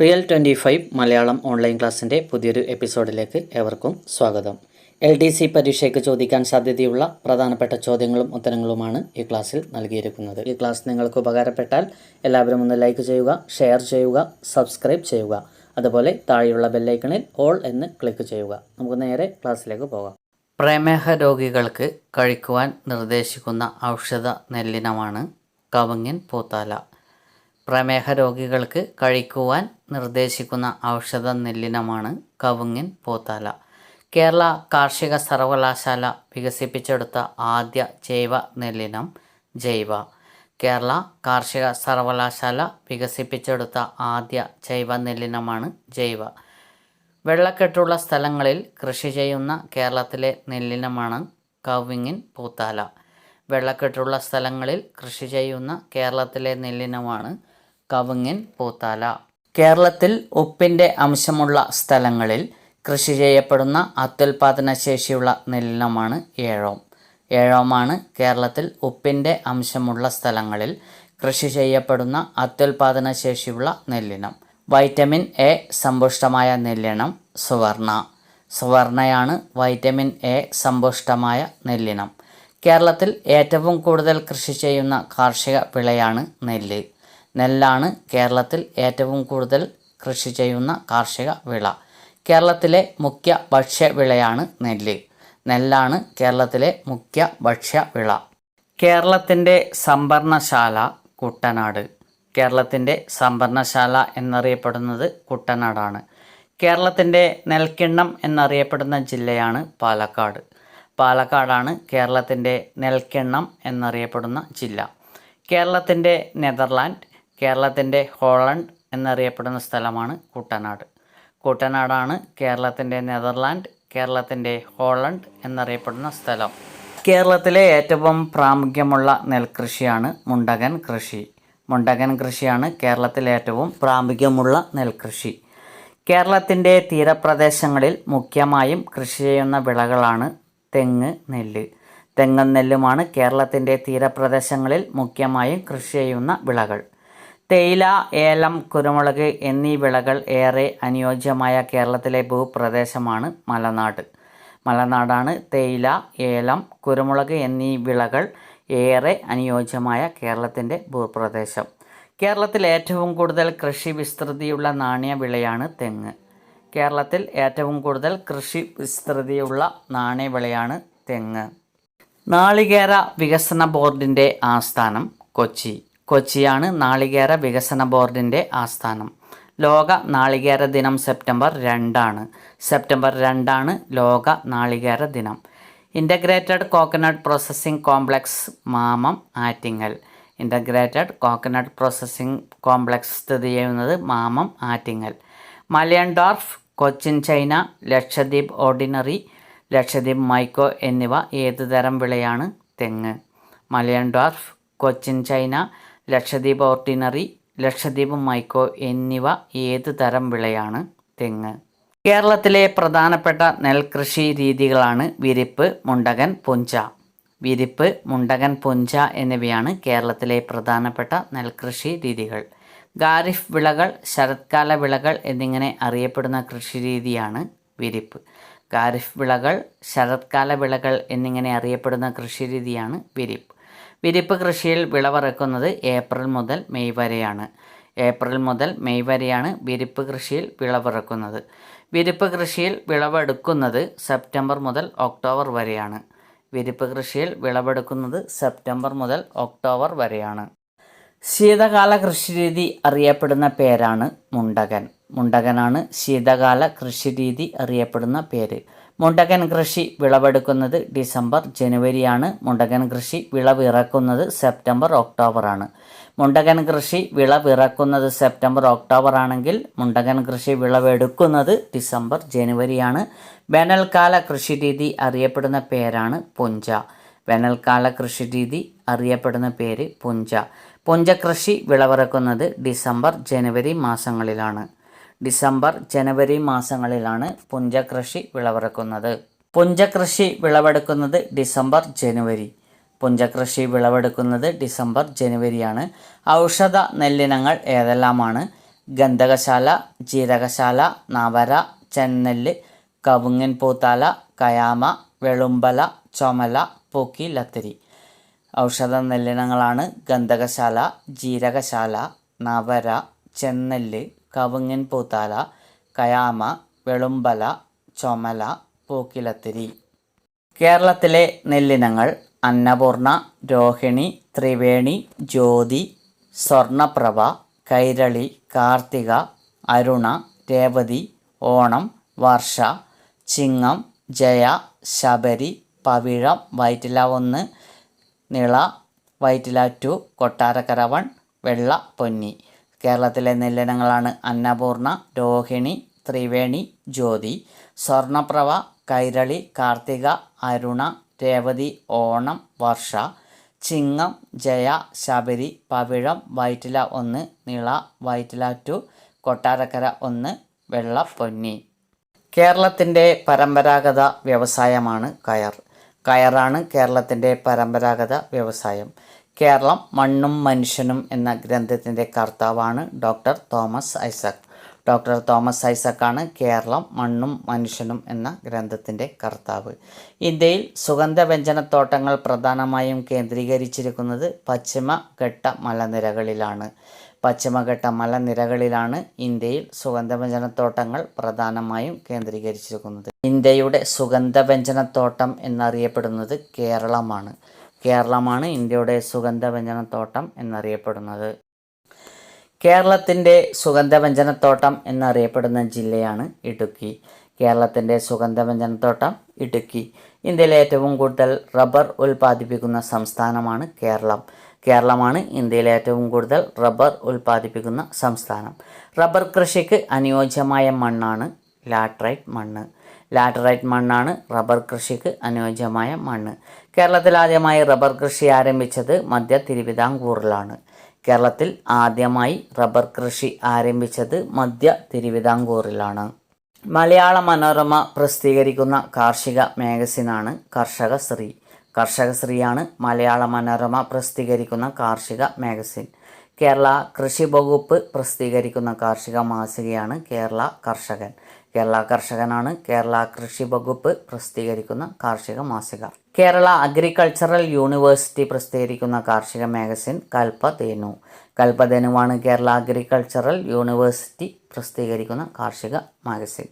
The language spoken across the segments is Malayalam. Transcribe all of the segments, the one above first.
Real twenty five Malayalam online ക്ലാസ്സിന്റെ പുതിയൊരു എപ്പിസോഡിലേക്ക് ഏവർക്കും സ്വാഗതം. എൽ ഡി സി പരീക്ഷയ്ക്ക് ചോദിക്കാൻ സാധ്യതയുള്ള പ്രധാനപ്പെട്ട ചോദ്യങ്ങളും ഉത്തരങ്ങളുമാണ് ഈ ക്ലാസ്സിൽ നൽകിയിരിക്കുന്നത്. ഈ ക്ലാസ് നിങ്ങൾക്ക് ഉപകാരപ്പെട്ടാൽ എല്ലാവരും ഒന്ന് ലൈക്ക് ചെയ്യുക ഷെയർ ചെയ്യുക സബ്സ്ക്രൈബ് ചെയ്യുക. അതുപോലെ താഴെയുള്ള ബെല്ലൈക്കണിൽ ഓൾ എന്ന് ക്ലിക്ക് ചെയ്യുക. നമുക്ക് നേരെ ക്ലാസ്സിലേക്ക് പോകാം. പ്രമേഹ രോഗികൾക്ക് കഴിക്കുവാൻ നിർദ്ദേശിക്കുന്ന ഔഷധ നെല്ലിനമാണ് കവങ്ങൻ പൂത്താല. പ്രമേഹ രോഗികൾക്ക് കഴിക്കുവാൻ നിർദ്ദേശിക്കുന്ന ഔഷധ നെല്ലിനമാണ് കവുങ്ങിൻ പൂത്താല. കേരള കാർഷിക സർവകലാശാല വികസിപ്പിച്ചെടുത്ത ആദ്യ ജൈവ നെല്ലിനം ജൈവ. കേരള കാർഷിക സർവകലാശാല വികസിപ്പിച്ചെടുത്ത ആദ്യ ജൈവ നെല്ലിനമാണ് ജൈവ. വെള്ളക്കെട്ടുള്ള സ്ഥലങ്ങളിൽ കൃഷി ചെയ്യുന്ന കേരളത്തിലെ നെല്ലിനമാണ് കവുങ്ങിൻ പൂത്താല. വെള്ളക്കെട്ടുള്ള സ്ഥലങ്ങളിൽ കൃഷി ചെയ്യുന്ന കേരളത്തിലെ നെല്ലിനമാണ് കവുങ്ങിൻ പൂത്താല. കേരളത്തിൽ ഉപ്പിന്റെ അംശമുള്ള സ്ഥലങ്ങളിൽ കൃഷി ചെയ്യപ്പെടുന്ന അത്യുൽപാദന ശേഷിയുള്ള നെല്ലിനമാണ് ഏഴോം. ഏഴോമാണ് കേരളത്തിൽ ഉപ്പിന്റെ അംശമുള്ള സ്ഥലങ്ങളിൽ കൃഷി ചെയ്യപ്പെടുന്ന അത്യുൽപാദന ശേഷിയുള്ള നെല്ലിനം. വൈറ്റമിൻ എ സമ്പുഷ്ടമായ നെല്ലിനം സുവർണ. സുവർണയാണ് വൈറ്റമിൻ എ സമ്പുഷ്ടമായ നെല്ലിനം. കേരളത്തിൽ ഏറ്റവും കൂടുതൽ കൃഷി ചെയ്യുന്ന കാർഷിക വിളയാണ് നെല്ല്. നെല്ലാണ് കേരളത്തിൽ ഏറ്റവും കൂടുതൽ കൃഷി ചെയ്യുന്ന കാർഷിക വിള. കേരളത്തിലെ മുഖ്യ ഭക്ഷ്യവിളയാണ് നെല്ല്. നെല്ലാണ് കേരളത്തിലെ മുഖ്യ ഭക്ഷ്യവിള കേരളത്തിന്റെ സംഭരണശാല കുട്ടനാട്. കേരളത്തിന്റെ സംഭരണശാല എന്നറിയപ്പെടുന്നത് കുട്ടനാടാണ്. കേരളത്തിന്റെ നെൽക്കിണ്ണം എന്നറിയപ്പെടുന്ന ജില്ലയാണ് പാലക്കാട്. പാലക്കാടാണ് കേരളത്തിന്റെ നെൽക്കിണ്ണം എന്നറിയപ്പെടുന്ന ജില്ല. കേരളത്തിന്റെ നെതർലാൻഡ് കേരളത്തിന്റെ ഹോളണ്ട് എന്നറിയപ്പെടുന്ന സ്ഥലമാണ് കുട്ടനാട്. കുട്ടനാടാണ് കേരളത്തിന്റെ നെതർലാൻഡ് കേരളത്തിന്റെ ഹോളണ്ട് എന്നറിയപ്പെടുന്ന സ്ഥലം. കേരളത്തിലെ ഏറ്റവും പ്രാമുഖ്യമുള്ള നെൽകൃഷിയാണ് മുണ്ടകൻ കൃഷി. മുണ്ടകൻ കൃഷിയാണ് കേരളത്തിലെ ഏറ്റവും പ്രാമുഖ്യമുള്ള നെൽകൃഷി. കേരളത്തിന്റെ തീരപ്രദേശങ്ങളിൽ മുഖ്യമായും കൃഷി ചെയ്യുന്ന വിളകളാണ് തെങ്ങ് നെല്ല്. തെങ്ങും നെല്ലുമാണ് കേരളത്തിന്റെ തീരപ്രദേശങ്ങളിൽ മുഖ്യമായും കൃഷി ചെയ്യുന്ന വിളകൾ. തേയില ഏലം കുരുമുളക് എന്നീ വിളകൾ ഏറെ അനുയോജ്യമായ കേരളത്തിലെ ഭൂപ്രദേശമാണ് മലനാട്. മലനാടാണ് തേയില ഏലം കുരുമുളക് എന്നീ വിളകൾ ഏറെ അനുയോജ്യമായ കേരളത്തിന്റെ ഭൂപ്രദേശം. കേരളത്തിൽ ഏറ്റവും കൂടുതൽ കൃഷി വിസ്തൃതിയുള്ള നാണ്യ വിളയാണ് തെങ്ങ്. കേരളത്തിൽ ഏറ്റവും കൂടുതൽ കൃഷി വിസ്തൃതിയുള്ള നാണ്യവിളയാണ് തെങ്ങ്. നാളികേര വികസന ബോർഡിന്റെ ആസ്ഥാനം കൊച്ചി. കൊച്ചിയാണ് നാളികേര വികസന ബോർഡിന്റെ ആസ്ഥാനം. ലോക നാളികേര ദിനം സെപ്റ്റംബർ രണ്ടാണ്. സെപ്റ്റംബർ രണ്ടാണ് ലോക നാളികേര ദിനം. Integrated coconut processing complex Mamam Attingal. Integrated coconut processing complex സ്ഥിതി ചെയ്യുന്നത് Mamam Attingal. Malayan dwarf Cochin China Lakshadweep ordinary Lakshadweep micro എന്നിവ ഏതുതരം വിളയാണ് തെങ്ങ്? Malayan dwarf Cochin China Lakshadweep ordinary Lakshadweep micro എന്നിവ ഏത് തരം വിളയാണ്? തെങ്ങ്. കേരളത്തിലെ പ്രധാനപ്പെട്ട നെൽകൃഷി രീതികളാണ് വിരിപ്പ് മുണ്ടകൻ പുഞ്ച. വിരിപ്പ് മുണ്ടകൻ പുഞ്ച എന്നിവയാണ് കേരളത്തിലെ പ്രധാനപ്പെട്ട നെൽകൃഷി രീതികൾ. ഖാരിഫ് വിളകൾ ശരത്കാല വിളകൾ എന്നിങ്ങനെ അറിയപ്പെടുന്ന കൃഷി രീതിയാണ് വിരിപ്പ്. ഖാരിഫ് വിളകൾ ശരത്കാല വിളകൾ എന്നിങ്ങനെ അറിയപ്പെടുന്ന കൃഷി രീതിയാണ് വിരിപ്പ്. വിരിപ്പ് കൃഷിയിൽ വിളവിറക്കുന്നത് ഏപ്രിൽ മുതൽ മെയ് വരെയാണ്. ഏപ്രിൽ മുതൽ മെയ് വരെയാണ് വിരിപ്പ് കൃഷിയിൽ വിളവിറക്കുന്നത്. വിരിപ്പ് കൃഷിയിൽ വിളവെടുക്കുന്നത് സെപ്റ്റംബർ മുതൽ ഒക്ടോബർ വരെയാണ്. വിരിപ്പ് കൃഷിയിൽ വിളവെടുക്കുന്നത് സെപ്റ്റംബർ മുതൽ ഒക്ടോബർ വരെയാണ്. ശീതകാല കൃഷിരീതി അറിയപ്പെടുന്ന പേരാണ് മുണ്ടകൻ. മുണ്ടകനാണ് ശീതകാല കൃഷിരീതി അറിയപ്പെടുന്ന പേര്. മുണ്ടകൻ കൃഷി വിളവെടുക്കുന്നത് ഡിസംബർ ജനുവരിയാണ്. മുണ്ടകൻ കൃഷി വിളവിറക്കുന്നത് സെപ്റ്റംബർ ഒക്ടോബർ ആണ് മുണ്ടകൻ കൃഷി വിളവിറക്കുന്നത് സെപ്റ്റംബർ ഒക്ടോബർ ആണെങ്കിൽ മുണ്ടകൻ കൃഷി വിളവെടുക്കുന്നത് ഡിസംബർ ജനുവരിയാണ്. വേനൽക്കാല കൃഷി രീതി അറിയപ്പെടുന്ന പേരാണ് പുഞ്ച. വേനൽക്കാല കൃഷി രീതി അറിയപ്പെടുന്ന പേര് പുഞ്ച. പുഞ്ച കൃഷി വിളവിറക്കുന്നത് ഡിസംബർ ജനുവരി മാസങ്ങളിലാണ്. ഡിസംബർ ജനുവരി മാസങ്ങളിലാണ് പുഞ്ചകൃഷി വിളവിറക്കുന്നത് പുഞ്ചകൃഷി വിളവെടുക്കുന്നത് ഡിസംബർ ജനുവരി. പുഞ്ചകൃഷി വിളവെടുക്കുന്നത് ഡിസംബർ ജനുവരിയാണ്. ഔഷധ നെല്ലിനങ്ങൾ ഏതെല്ലാമാണ്? ഗന്ധകശാല ജീരകശാല നവര ചെന്നെല്ല് കവുങ്ങൻ പൂത്താല കയാമ വെളുമ്പല ചുമല പൂക്കി ലത്തിരി. ഔഷധ നെല്ലിനങ്ങളാണ് ഗന്ധകശാല ജീരകശാല നവര ചെന്നെല്ല് കവുങ്ങൻ പൂത്താല കയാമ വെളുമ്പല ചുമല പൂക്കിലത്തിരി. കേരളത്തിലെ നെല്ലിനങ്ങൾ അന്നപൂർണ രോഹിണി ത്രിവേണി ജ്യോതി സ്വർണപ്രഭ കൈരളി കാർത്തിക അരുണ രേവതി ഓണം വർഷ ചിങ്ങം ജയ ശബരി പവിഴം വൈറ്റില ഒന്ന് നിള വൈറ്റില ടു കൊട്ടാരക്കരവൺ വെള്ള പൊന്നി. കേരളത്തിലെ നെല്ലിനങ്ങളാണ് അന്നപൂർണ രോഹിണി ത്രിവേണി ജ്യോതി സ്വർണപ്രഭ കൈരളി കാർത്തിക അരുണ രേവതി ഓണം വർഷ ചിങ്ങം ജയ ശബരി പവിഴം വൈറ്റില ഒന്ന് നിള വൈറ്റില ടു കൊട്ടാരക്കര ഒന്ന് വെള്ള പൊന്നി. കേരളത്തിന്റെ പരമ്പരാഗത വ്യവസായമാണ് കയർ. കയറാണ് കേരളത്തിന്റെ പരമ്പരാഗത വ്യവസായം. കേരളം മണ്ണും മനുഷ്യനും എന്ന ഗ്രന്ഥത്തിന്റെ കർത്താവാണ് doctor Thomas Isaac. Doctor Thomas ഐസക്കാണ് കേരളം മണ്ണും മനുഷ്യനും എന്ന ഗ്രന്ഥത്തിന്റെ കർത്താവ്. ഇന്ത്യയിൽ സുഗന്ധവ്യഞ്ജനത്തോട്ടങ്ങൾ പ്രധാനമായും കേന്ദ്രീകരിച്ചിരിക്കുന്നത് പശ്ചിമഘട്ട മലനിരകളിലാണ്. പശ്ചിമഘട്ട മലനിരകളിലാണ് ഇന്ത്യയിൽ സുഗന്ധവ്യഞ്ജനത്തോട്ടങ്ങൾ പ്രധാനമായും കേന്ദ്രീകരിച്ചിരിക്കുന്നത്. ഇന്ത്യയുടെ സുഗന്ധവ്യഞ്ജനത്തോട്ടം എന്നറിയപ്പെടുന്നത് കേരളമാണ്. കേരളമാണ് ഇന്ത്യയുടെ സുഗന്ധവ്യഞ്ജനത്തോട്ടം എന്നറിയപ്പെടുന്നത്. കേരളത്തിന്റെ സുഗന്ധവ്യഞ്ജനത്തോട്ടം എന്നറിയപ്പെടുന്ന ജില്ലയാണ് ഇടുക്കി. കേരളത്തിന്റെ സുഗന്ധവ്യഞ്ജനത്തോട്ടം ഇടുക്കി. ഇന്ത്യയിലെ ഏറ്റവും കൂടുതൽ റബ്ബർ ഉൽപ്പാദിപ്പിക്കുന്ന സംസ്ഥാനമാണ് കേരളം. കേരളമാണ് ഇന്ത്യയിലെ ഏറ്റവും കൂടുതൽ റബ്ബർ ഉൽപ്പാദിപ്പിക്കുന്ന സംസ്ഥാനം. റബ്ബർ കൃഷിക്ക് അനുയോജ്യമായ മണ്ണാണ് ലാട്രൈറ്റ് മണ്ണ്. ലാറ്ററൈറ്റ് മണ്ണാണ് റബ്ബർ കൃഷിക്ക് അനുയോജ്യമായ മണ്ണ്. കേരളത്തിൽ ആദ്യമായി റബ്ബർ കൃഷി ആരംഭിച്ചത് മധ്യ തിരുവിതാംകൂറിലാണ്. കേരളത്തിൽ ആദ്യമായി റബ്ബർ കൃഷി ആരംഭിച്ചത് മധ്യ തിരുവിതാംകൂറിലാണ്. മലയാള മനോരമ പ്രസിദ്ധീകരിക്കുന്ന കാർഷിക മാഗസിനാണ് കർഷക ശ്രീ കർഷക ശ്രീയാണ് മലയാള മനോരമ പ്രസിദ്ധീകരിക്കുന്ന കാർഷിക മാഗസിൻ. കേരള കൃഷി വകുപ്പ് പ്രസിദ്ധീകരിക്കുന്ന കാർഷിക മാസികയാണ് കേരള കർഷകൻ. കേരള കർഷകനാണ്. കേരള കൃഷി വകുപ്പ് പ്രസിദ്ധീകരിക്കുന്ന കാർഷിക മാസിക. കേരള അഗ്രികൾച്ചറൽ യൂണിവേഴ്സിറ്റി പ്രസിദ്ധീകരിക്കുന്ന കാർഷിക മാഗസിൻ കൽപ്പതേനു കൽപ്പതേനുവാണ് കേരള അഗ്രികൾച്ചറൽ യൂണിവേഴ്സിറ്റി പ്രസിദ്ധീകരിക്കുന്ന കാർഷിക മാഗസിൻ.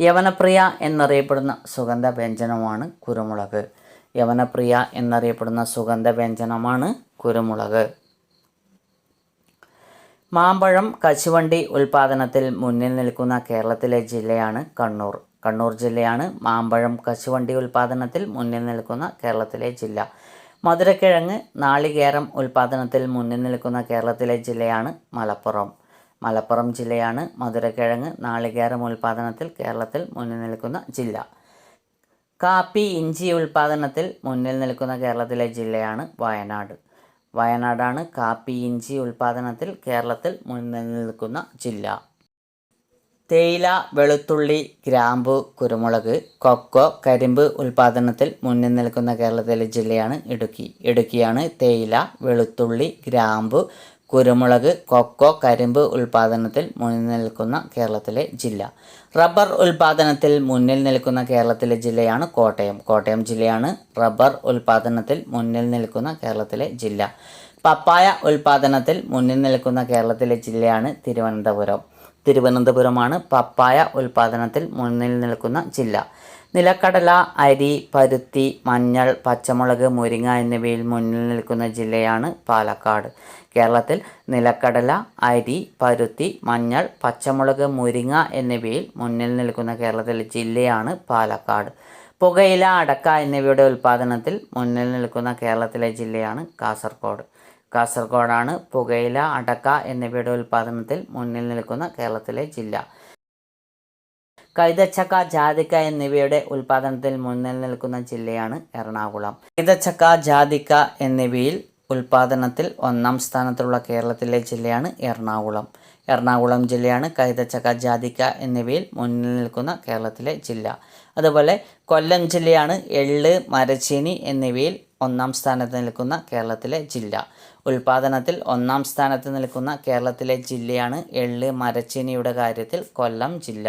യവനപ്രിയ എന്നറിയപ്പെടുന്ന സുഗന്ധ വ്യഞ്ജനമാണ് കുരുമുളക്. യവനപ്രിയ എന്നറിയപ്പെടുന്ന സുഗന്ധ വ്യഞ്ജനമാണ് കുരുമുളക്. മാമ്പഴം കശുവണ്ടി ഉൽപാദനത്തിൽ മുന്നിൽ നിൽക്കുന്ന കേരളത്തിലെ ജില്ലയാണ് കണ്ണൂർ. കണ്ണൂർ ജില്ലയാണ് മാമ്പഴം കശുവണ്ടി ഉൽപാദനത്തിൽ മുന്നിൽ നിൽക്കുന്ന കേരളത്തിലെ ജില്ല. മധുരക്കിഴങ്ങ് നാളികേരം ഉൽപാദനത്തിൽ മുന്നിൽ നിൽക്കുന്ന കേരളത്തിലെ ജില്ലയാണ് മലപ്പുറം. മലപ്പുറം ജില്ലയാണ് മധുരക്കിഴങ്ങ് നാളികേരം ഉൽപാദനത്തിൽ കേരളത്തിൽ മുന്നിൽ നിൽക്കുന്ന ജില്ല. കാപ്പി ഇഞ്ചി ഉൽപാദനത്തിൽ മുന്നിൽ നിൽക്കുന്ന കേരളത്തിലെ ജില്ലയാണ് വയനാട്. വയനാടാണ് കാപ്പി ഇഞ്ചി ഉൽപാദനത്തിൽ കേരളത്തിൽ മുൻനിൽക്കുന്ന നിൽക്കുന്ന ജില്ല. തേയില വെളുത്തുള്ളി ഗ്രാമ്പു കുരുമുളക് കൊക്കോ കരിമ്പ് ഉൽപാദനത്തിൽ മുന്നിൽ നിൽക്കുന്ന കേരളത്തിലെ ജില്ലയാണ് ഇടുക്കി. ഇടുക്കിയാണ് തേയില വെളുത്തുള്ളി ഗ്രാമ്പു കുരുമുളക് കൊക്കോ കരിമ്പ് ഉൽപാദനത്തിൽ മുന്നിൽ നിൽക്കുന്ന കേരളത്തിലെ ജില്ല. റബ്ബർ ഉൽപാദനത്തിൽ മുന്നിൽ നിൽക്കുന്ന കേരളത്തിലെ ജില്ലയാണ് കോട്ടയം. കോട്ടയം ജില്ലയാണ് റബ്ബർ ഉൽപാദനത്തിൽ മുന്നിൽ നിൽക്കുന്ന കേരളത്തിലെ ജില്ല. പപ്പായ ഉൽപാദനത്തിൽ മുന്നിൽ നിൽക്കുന്ന കേരളത്തിലെ ജില്ലയാണ് തിരുവനന്തപുരം. തിരുവനന്തപുരമാണ് പപ്പായ ഉൽപാദനത്തിൽ മുന്നിൽ നിൽക്കുന്ന ജില്ല. നിലക്കടല അരി പരുത്തി മഞ്ഞൾ പച്ചമുളക് മുരിങ്ങ എന്നിവയിൽ മുന്നിൽ നിൽക്കുന്ന ജില്ലയാണ് പാലക്കാട്. കേരളത്തിൽ നിലക്കടല അരി പരുത്തി മഞ്ഞൾ പച്ചമുളക് മുരിങ്ങ എന്നിവയിൽ മുന്നിൽ നിൽക്കുന്ന കേരളത്തിലെ ജില്ലയാണ് പാലക്കാട്. പുകയില അടക്ക എന്നിവയുടെ ഉൽപ്പാദനത്തിൽ മുന്നിൽ നിൽക്കുന്ന കേരളത്തിലെ ജില്ലയാണ് കാസർഗോഡ്. കാസർഗോഡാണ് പുകയില അടക്ക എന്നിവയുടെ ഉൽപ്പാദനത്തിൽ മുന്നിൽ നിൽക്കുന്ന കേരളത്തിലെ ജില്ല. കൈതച്ചക്ക ജാതിക്ക എന്നിവയുടെ ഉൽപാദനത്തിൽ മുന്നിൽ നിൽക്കുന്ന ജില്ലയാണ് എറണാകുളം. കൈതച്ചക്ക ജാതിക്ക എന്നിവയിൽ ഉൽപാദനത്തിൽ ഒന്നാം സ്ഥാനത്തുള്ള കേരളത്തിലെ ജില്ലയാണ് എറണാകുളം. എറണാകുളം ജില്ലയാണ് കൈതച്ചക്ക ജാതിക്ക എന്നിവയിൽ മുന്നിൽ നിൽക്കുന്ന കേരളത്തിലെ ജില്ല. അതുപോലെ കൊല്ലം ജില്ലയാണ് എള്ള് മരച്ചീനി എന്നിവയിൽ ഒന്നാം സ്ഥാനത്ത് നിൽക്കുന്ന കേരളത്തിലെ ജില്ല. ഉൽപാദനത്തിൽ ഒന്നാം സ്ഥാനത്ത് നിൽക്കുന്ന കേരളത്തിലെ ജില്ലയാണ് എള്ള് മരച്ചീനിയുടെ കാര്യത്തിൽ കൊല്ലം ജില്ല.